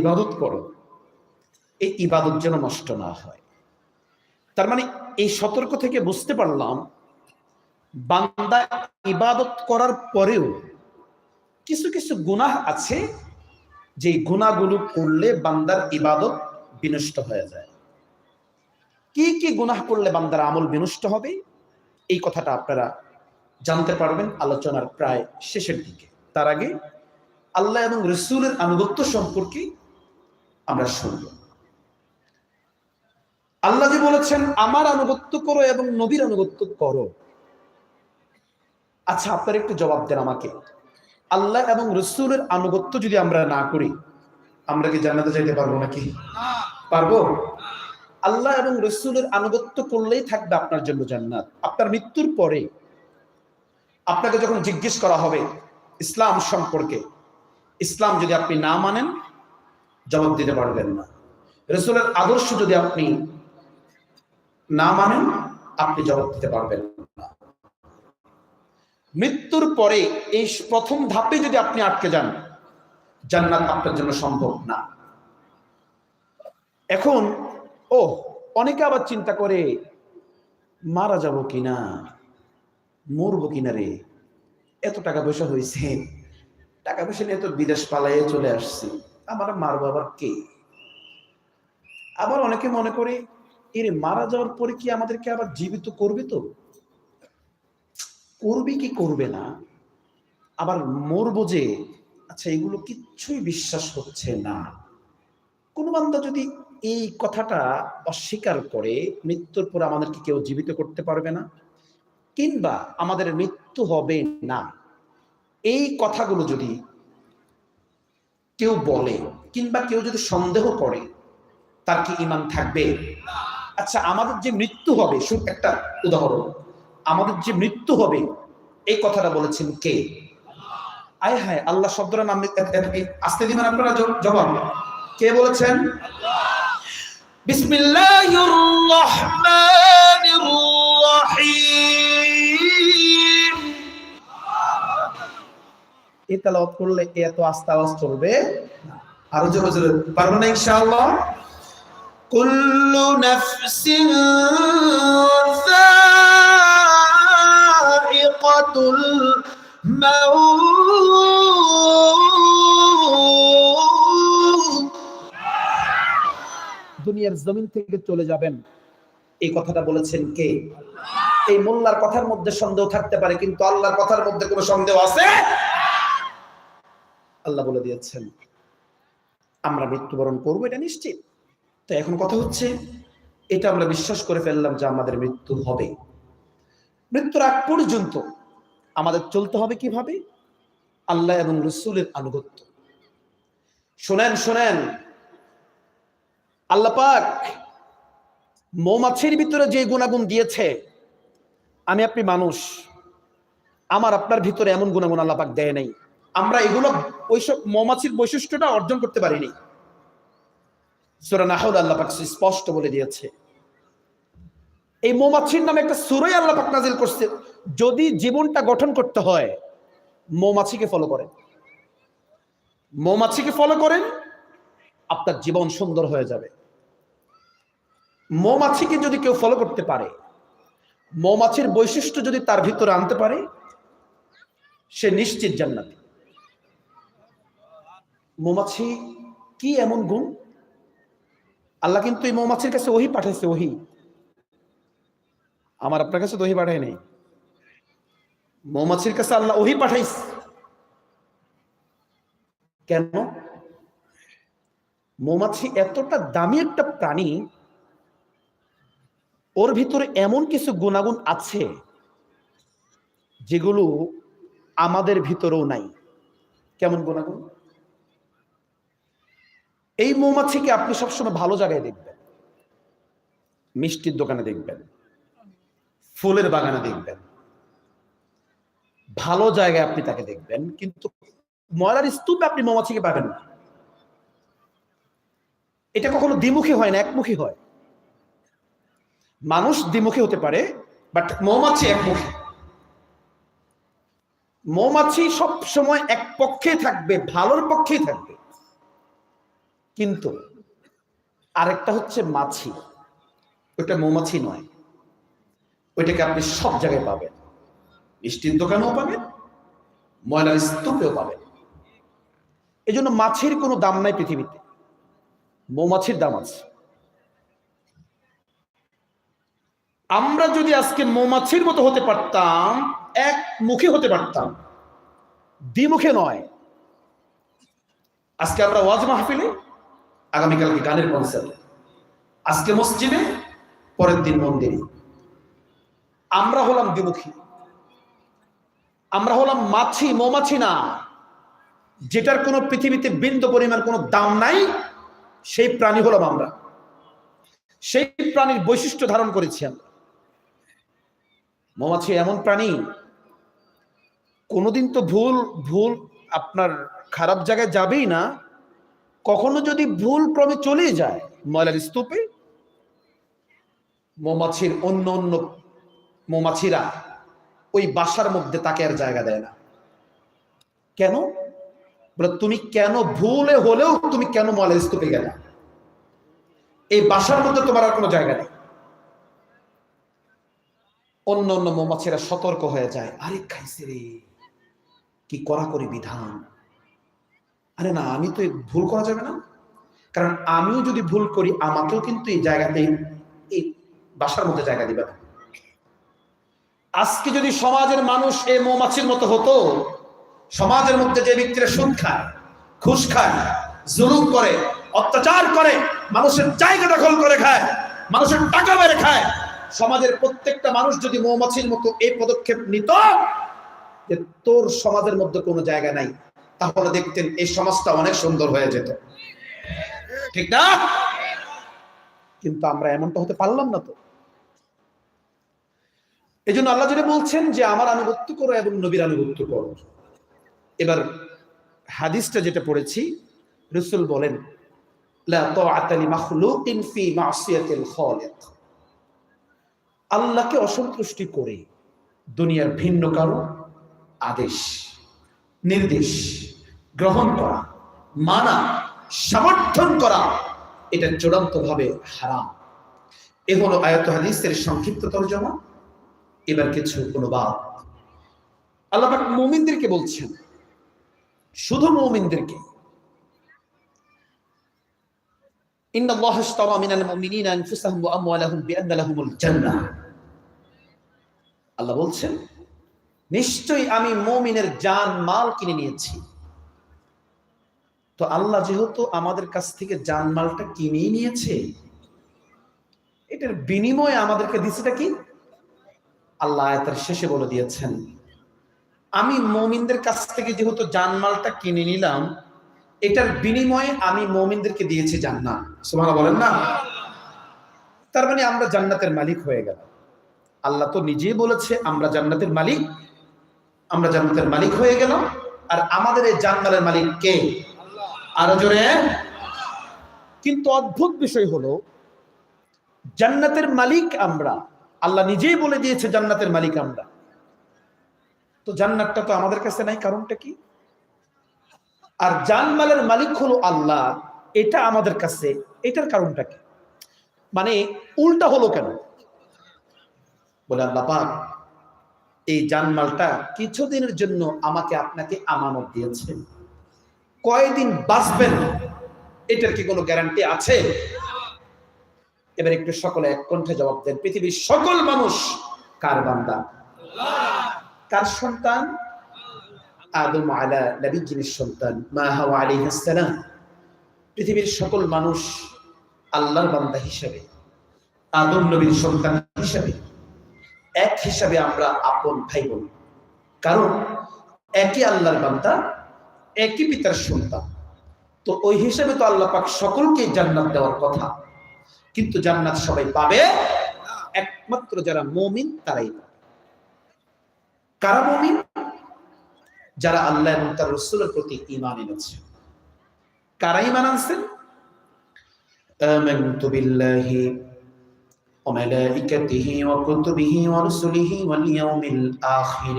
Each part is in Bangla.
ইবাদত করো, এই ইবাদত যেন নষ্ট না হয়। তার মানে এই সতর্ক থেকে বুঝতে পারলাম, বান্দা ইবাদত করার পরেও কিছু কিছু গুনাহ আছে যে গুণাগুলো করলে বান্দার ইবাদত বিনষ্ট হয়ে যায়। কি কি গুনাহ করলে বান্দার আমল বিনষ্ট হবে? এই কথাটা আপনারা জানতে পারবেন আলোচনার প্রায় শেষের দিকে। তার আগে আল্লাহ এবং রসুলের আনুগত্য সম্পর্কে আমরা শুনব। আল্লাহ যে বলেছেন, আমার আনুগত্য করো এবং নবীর আনুগত্য করো। আচ্ছা আপনার একটু জবাব দেন আমাকে। আল্লাহ এবং রসুলের আনুগত্য যদি আমরা না করি, আমরা কি জান্নাতে যাইতে পারব নাকি? পারব? আল্লাহ এবং রসুলের আনুগত্য করলেই থাকবে আপনার জন্য জান্নাত। আপনার মৃত্যুর পরে আপনাকে যখন জিজ্ঞেস করা হবে, ইসলাম সম্পর্কে, ইসলাম যদি আপনি না মানেন জবাব দিতে পারবেন না। রসুলের আদর্শ যদি আপনি না মানেন, আপনি জবাব দিতে পারবেন না। মৃত্যুর পরে এই প্রথম ধাপে যদি আপনি আটকে যান, জান্নাত আপনার জন্য সম্ভব না। এখন, ও, অনেকে আবার চিন্তা করে, মারা যাব কিনা? মরবো কিনা রে? এত টাকা পয়সা হয়েছে টাকা পয়সা নিয়ে তো বিদেশ পালাইয়ে চলে আসছি। আমার মারবো আবার কে? আবার অনেকে মনে করে, এর মারা যাওয়ার পরে কি আমাদেরকে আবার জীবিত করবে তো? করবে কি করবে না? আবার মরবো যে আচ্ছা এগুলো কিচ্ছুই বিশ্বাস হচ্ছে না। কোন বান্দা যদি এই কথাটা অস্বীকার করে, মৃত্যুর পর আমাদেরকে কেউ জীবিত করতে পারবে না, কিংবা আমাদের মৃত্যু হবে না। এই কথাগুলো যদি কেউ বলে কিংবা কেউ যদি সন্দেহ করে, তার কি ইমান থাকবে? আচ্ছা আমাদের যে মৃত্যু হবে, শুধু একটা উদাহরণ, আমাদের যে মৃত্যু হবে, এই কথাটা বলেছেন কে? আয় হায়, আল্লাহ শব্দটা নাম আসতে দিবেন আপনারা জবাব। কে বলেছেন? বিসমিল্লাহির করলে এত আস্তে আওয়াজ চলবে আরও পারব না ইনশাআল্লাহ? নাফসিন দুনিয়ার জমিন থেকে চলে যাবেন। এই কথাটা বলেছেন কে? এই মোল্লার কথার মধ্যে সন্দেহ থাকতে পারে, কিন্তু আল্লাহর কথার মধ্যে কোনো সন্দেহ আছে? আল্লাহ বলে দিয়েছেন, আমরা মৃত্যুবরণ করব, এটা নিশ্চিত। তো এখন কথা হচ্ছে, এটা আমরা বিশ্বাস করে ফেললাম যে আমাদের মৃত্যু হবে। মৃত্যুর আগ পর্যন্ত আমাদের চলতে হবে কীভাবে? আল্লাহ এবং রসুলের আনুগত্য। শোনেন শোনেন, আল্লাহ পাক মৌমাছির ভিতরে যে গুণাগুণ দিয়েছে, আমি আপনি মানুষ, আমার আপনার ভিতরে এমন গুণাগুণ আল্লাহ পাক দেয় নাই। আমরা এগুলো ওইসব মৌমাছির বৈশিষ্ট্যটা অর্জন করতে পারিনি। সুরা আল্লাহ পাক স্পষ্ট বলে দিয়েছে। এই মৌমাছির নামে একটা সুরই আল্লাহ পাক নাজিল করছে। যদি জীবনটা গঠন করতে হয়, মৌমাছিকে ফলো করেন। মৌমাছিকে ফলো করেন, আপনার জীবন সুন্দর হয়ে যাবে। মৌমাছিকে যদি কেউ ফলো করতে পারে, মৌমাছির বৈশিষ্ট্য যদি তার ভিতরে আনতে পারে, সে নিশ্চিত জান্নাতি। মৌমাছি কি এমন গুণ? আল্লাহ কিন্তু এই মৌমাছির কাছে ওহি পাঠাইছে, ওহি। আমার আপনার কাছে ওহি পাঠায় নেই। মৌমাছির কাছে আল্লাহ ওহি পাঠাইস কেন? মৌমাছি এতটা দামি একটা প্রাণী, ওর ভিতরে এমন কিছু গুণাগুণ আছে, যেগুলো আমাদের ভিতরেও নাই। কেমন গুণাগুণ? এই মৌমাছিকে আপনি সবসময় ভালো জায়গায় দেখবেন। মিষ্টির দোকানে দেখবেন। ফুলের বাগানে দেখবেন। ভালো জায়গায় আপনি তাকে দেখবেন, কিন্তু ময়লার স্তূপে আপনি মৌমাছিকে পাবেন না। এটা কখনো দ্বিমুখী হয় না, একমুখী হয়। মানুষ দ্বিমুখী হতে পারে, বাট মৌমাছি একমুখী। মৌমাছি সব সময় এক পক্ষে থাকবে, ভালোর পক্ষেই থাকবে। কিন্তু আরেকটা হচ্ছে মাছি। ওইটা মৌমাছি নয়। ওইটাকে আপনি সব জায়গায় পাবেন। মিষ্টির দোকানেও পাবেন ময়লার স্তূপেও পাবেন। এই জন্য মাছির কোনো দাম নাই পৃথিবীতে। মৌমাছির দাম আছে। আমরা যদি আজকে মৌমাছির মতো হতে পারতাম, এক মুখে হতে পারতাম, দ্বিমুখে নয়। আজকে আমরা ওয়াজ মাহফিলে আগামীকালকে গানের কনসার্ট। আজকে মসজিদে, পরের দিন মন্দিরে। আমরা হলাম দ্বিমুখী আমরা হলাম মাছি মৌমাছি না। যেটার কোনো পৃথিবীতে বিন্দু পরিমাণ কোনো দাম নাই, সেই প্রাণী হলাম আমরা। সেই প্রাণীর বৈশিষ্ট্য ধারণ করেছি আমরা। মৌমাছি এমন প্রাণী, কোনোদিন তো ভুল ভুল আপনার খারাপ জায়গায় যাবেই না। কখনো যদি ভুল ক্রমে চলে যায়, ময়লার স্তূপে মৌমাছির অন্য অন্য মৌমাছিরা ওই বাসার মধ্যে তাকে আর জায়গা দেয় না। কেন? বলে, তুমি কেন ভুলে হলেও তুমি কেন ময়লার স্তূপে গেলে? এই বাসার মধ্যে তোমার আর কোনো জায়গা নেই। অন্য অন্য মৌমাছিরা সতর্ক হয়ে যায়, আরে খাইছে রে, কি কড়াকড়ি বিধান? আরে না, আমি তো ভুল করা যাবে না। কারণ আমিও যদি ভুল করি, আমাকেও কিন্তু এই জায়গাতে, এই বাসার মধ্যে জায়গা দিবে না। আজকে যদি সমাজের মানুষ এই মৌমাছির মতো হতো, সমাজের মধ্যে যে ব্যক্তিরা সুদ খায়, ঘুষ খায়, জুলুম করে, অত্যাচার করে, মানুষের জায়গা দখল করে খায়, মানুষের টাকা মেরে খায়, সমাজের প্রত্যেকটা মানুষ যদি মৌমাছির মতো এই পদক্ষেপ নিত, যে তোর সমাজের মধ্যে কোনো জায়গা নাই। তাহলে দেখতেন এই সমাজটা অনেক সুন্দর হয়ে যেত। ঠিক না? কিন্তু আমরা এমনটা হতে পারলাম না তো। এই জন্য আল্লাহ যেটা বলছেন যে, আমার আনুগত্য করো এবং নবীর আনুগত্য করো। এবার হাদিসটা যেটা পড়েছি, রসুল বলেন আল্লাহকে অসন্তুষ্টি করে দুনিয়ার ভিন্ন কারও আদেশ, নির্দেশ। গ্রহণ করা, মানা, সমর্থন করা, এটা চূড়ান্ত ভাবে হারাম। এ হলো আয়ত হাদিসের সংক্ষিপ্ত তর্জমা। এবার কিছু অনুবাদ। আল্লাহ মুমিনদেরকে বলছেন, শুধু মুমিনদেরকে। আল্লাহ ইশতারা মিনাল মুমিনিনা আনফুসাহুম ওয়া আমওয়ালাহুম বিআন্না লাহুমুল জান্নাহ। আল্লাহ বলছেন, নিশ্চয়ই আমি মুমিনের জান, মাল কিনে নিয়েছি। তো আল্লাহ যেহেতু আমাদের কাছ থেকে জান মালটা কিনেই নিয়েছে, এটার বিনিময়ে আমাদেরকে দিছেটা কি? আল্লাহ আয়াতের শেষে বলে দিয়েছেন, আমি মমিনদের কাছ থেকে যেহেতু জানমালটা কিনে নিলাম, এটার বিনিময়ে আমি মমিনদেরকে দিয়েছি জান্নাত। সুবহানাল্লাহ বলেন না? তার মানে আমরা জান্নাতের মালিক হয়ে গেল আল্লাহ তো নিজেই বলেছে, আমরা জান্নাতের মালিক, আমরা জান্নাতের মালিক হয়ে গেলাম। আর আমাদের এই জান্নাতের মালিক কে? আরও জোরে। কিন্তু অদ্ভুত বিষয় হলো, জান্নাতের মালিক আমরা। আল্লাহ নিজেই বলে দিয়েছে জান্নাতের মালিক আমরা। তো জান্নাতটা তো আমাদের কাছে নাই, কারণটা কি? আর জানমালের মালিক হলো আল্লাহ, এটা আমাদের কাছে, এটার কারণটা কি? মানে উল্টা হলো কেন? বলে আল্লাহ পাক, এই জানমালটা কিছুদিনের জন্য আমাকে আপনাকে আমানত দিয়েছে কয়দিন বাঁচবেন, এটার কি কোনো গ্যারান্টি আছে? এবার একটু সকলে এক কণ্ঠে জবাব দেন, পৃথিবীর সকল মানুষ কার বান্দা? কার সন্তান? আদম আলা নবীজির সন্তান, মা হাওয়া আলাইহিস সালাম। পৃথিবীর সকল মানুষ আল্লাহর বান্দা হিসেবে, আদম নবীর সন্তান হিসেবে, এক হিসাবে আমরা আপন ভাই বোন। কারণ, একই আল্লাহর বান্দা একই পিতার সন্তান তো ওই হিসেবে তো আল্লাহ পাক সকলকে জান্নাত দেওয়ার কথা কিন্তু জান্নাত সবাই পাবে একমাত্র যারা মমিন তারাই পাবে কারা মমিন যারা আল্লাহ এবং তার রসুলের প্রতি ইমান এনেছে কারা ইমান আনছেন آمنت بالله وملائكته وكتبه ورسله واليوم الآخر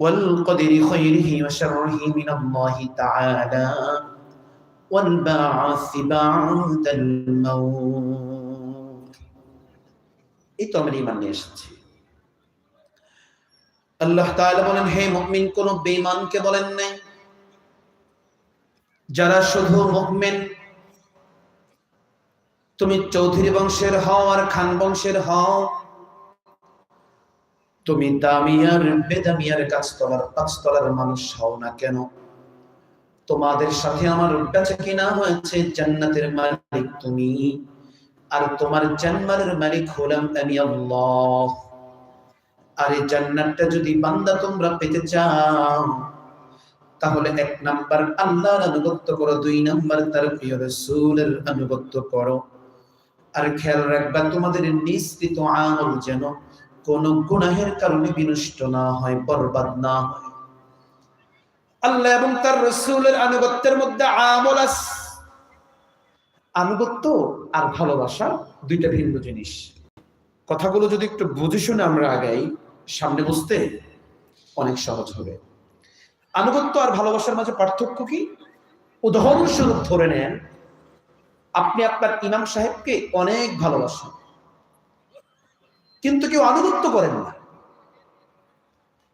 والقدر خيره وشره من الله تعالى والبعث بعد الموت এই তো আমরা ইমান নিয়ে এসেছি আল্লাহ তাআলা বলেন হে মুমিন কোন বেঈমানকে বলেন নাই যারা শুধু মুমিন তুমি চৌধুরী বংশের হও আর খান বংশের হও তুমি দামিয়ার বেদামিয়ার গাছতলার পাঁচতলার মানুষ হও না কেন? তোমাদের সাথে আমার বেচা কিনা হয়েছে জান্নাতের মালিক তুমি, আর তোমার জান্নাতের মালিক হলাম আমি আল্লাহ। আর এই জান্নাতটা যদি বান্দা তোমরা পেতে চাও, তাহলে এক নাম্বার আল্লাহর আনুগত্য করো, দুই নাম্বার তার প্রিয় রাসূলের আনুগত্য করো। আর খেয়াল রাখবা, তোমাদের নিষ্কৃত আমল যেন কোন গুনাহের কারণে বিনষ্ট না হয়, বরবাদ না হয়। আল্লাহ এবং তার রসুলের আনুগত্যের মধ্যে আমল আস। আনুগত্য আর ভালোবাসা দুইটা ভিন্ন জিনিস। কথাগুলো যদি একটু বুঝে শুনে আমরা আগাই, সামনে বুঝতে অনেক সহজ হবে। আনুগত্য আর ভালোবাসার মাঝে পার্থক্য কি? উদাহরণস্বরূপ ধরে নেন, আপনি আপনার ইমাম সাহেবকে অনেক ভালোবাসেন। কিন্তু কেউ আনুগত্য করেন না।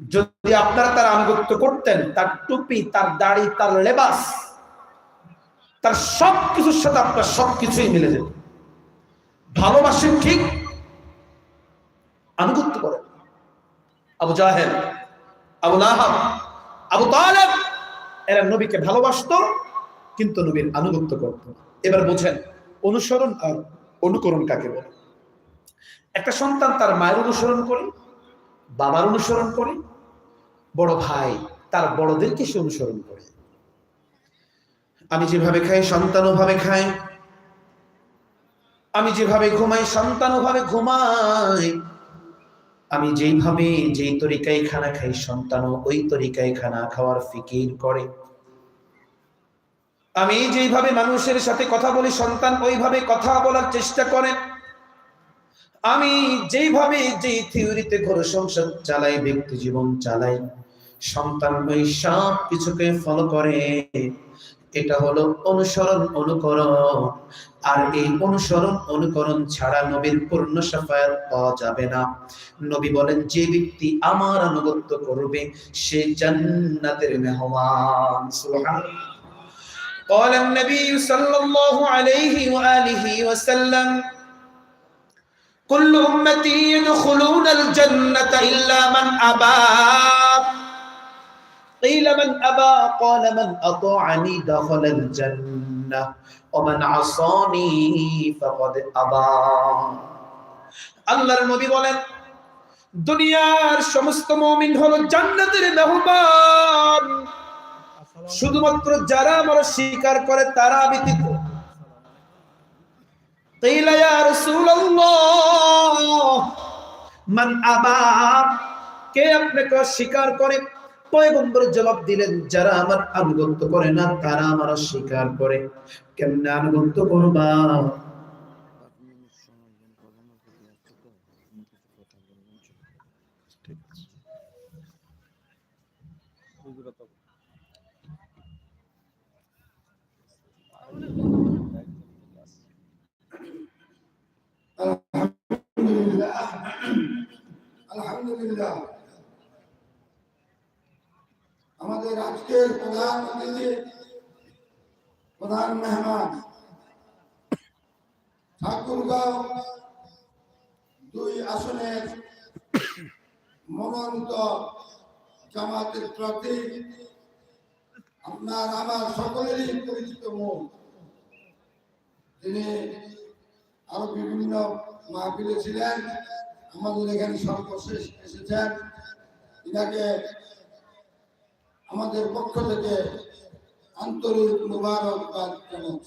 যদি আপনারা তার আনুগত্য করতেন, তার টুপি, তার দাড়ি, তার লেবাস, তার সব কিছুর সাথে আপনার সব কিছুই মিলে যেত ভালোবাসেন ঠিক, আনুগত্য করেন। আবু জাহেদ আবু লাহাব, আবু তালেব, এরা নবীকে ভালোবাসতো, কিন্তু নবীর আনুগত্য করত এবার বোঝেন, অনুসরণ আর অনুকরণ কাকে বলে? একটা সন্তান তার মায়ের অনুসরণ করে, বাবার অনুসরণ করে, বড় ভাই তার বড়দেরকে সে অনুসরণ করে। আমি যেভাবে খাই সন্তান ওভাবে খায় আমি যেভাবে ঘুমাই সন্তান ওভাবে ঘুমায় আমি যেইভাবে যেই তরিকায় খানা খাই সন্তানও ওই তরিকায় খানা খাওয়ার ফিকির করে। আমি যেইভাবে মানুষের সাথে কথা বলি সন্তান ওইভাবে কথা বলার চেষ্টা করে। আমি যেইভাবে যেই থিওরিতে ঘর সংসার চালাই ব্যক্তি জীবন চালাই সন্তান ওই সব কিছুকে ফলো করে এটা হলো অনুসরণ অনুকরণ আর এই অনুসরণ অনুকরণ ছাড়া নবীর পূর্ণ সাফায়াত পাওয়া যাবে না নবী বলেন যে ব্যক্তি আমার আনুগত্য করবে সে জান্নাতের মেহমান সুবহানাল্লাহ قال النبي صلى الله عليه وآله وسلم كل أمتي يدخلون الجنة إلا من أبى قيل من أبى قال من أطاعني دخل الجنة ومن عصاني فقد أبى আল্লাহর নবী বলেন দুনিয়ার সমস্ত মুমিন হলো জান্নাতের মেহমান শুধুমাত্র যারা আমার স্বীকার করে তারা ব্যতীত قيل يا رسول الله من أبى কে আপনাকে অস্বীকার করে পয়গম্বর জবাব দিলেন যারা আমার আনুগত্য করে না তারা আমার অস্বীকার করে কেমনে আনুগত্য করবা আলহামদুলিল্লাহ আমাদের আজকের প্রধান অতিথি, প্রধান মেহমান, ঠাকুরগাঁও দুই আসনের মনোনীত জামাতের প্রার্থী, আপনার আমার সকলেরই পরিচিত মুখ তিনি আরও বিভিন্ন মাহফিলে ছিলেন। আমাদের এখানে সর্বশেষ এসেছেন। ইনাকে আমাদের পক্ষ থেকে আন্তরিক মুবারকবাদ জানাচ্ছি।